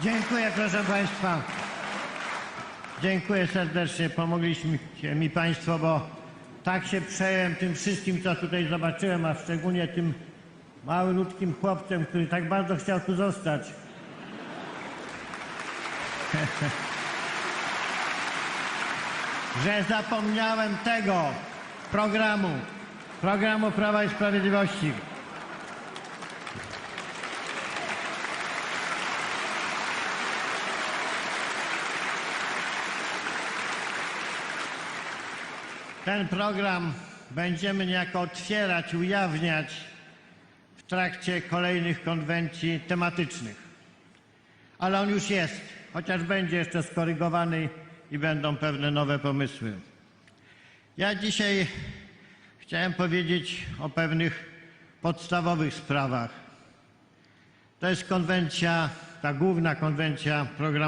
Dziękuję, proszę Państwa. Dziękuję serdecznie. Pomogliście mi Państwo, bo tak się przejąłem tym wszystkim, co tutaj zobaczyłem, a szczególnie tym małym chłopcem, który tak bardzo chciał tu zostać. że zapomniałem tego programu, programu Prawa i Sprawiedliwości. Ten program będziemy niejako otwierać, ujawniać w trakcie kolejnych konwencji tematycznych. Ale on już jest, chociaż będzie jeszcze skorygowany i będą pewne nowe pomysły. Ja dzisiaj chciałem powiedzieć o pewnych podstawowych sprawach. To jest konwencja, ta główna konwencja programu.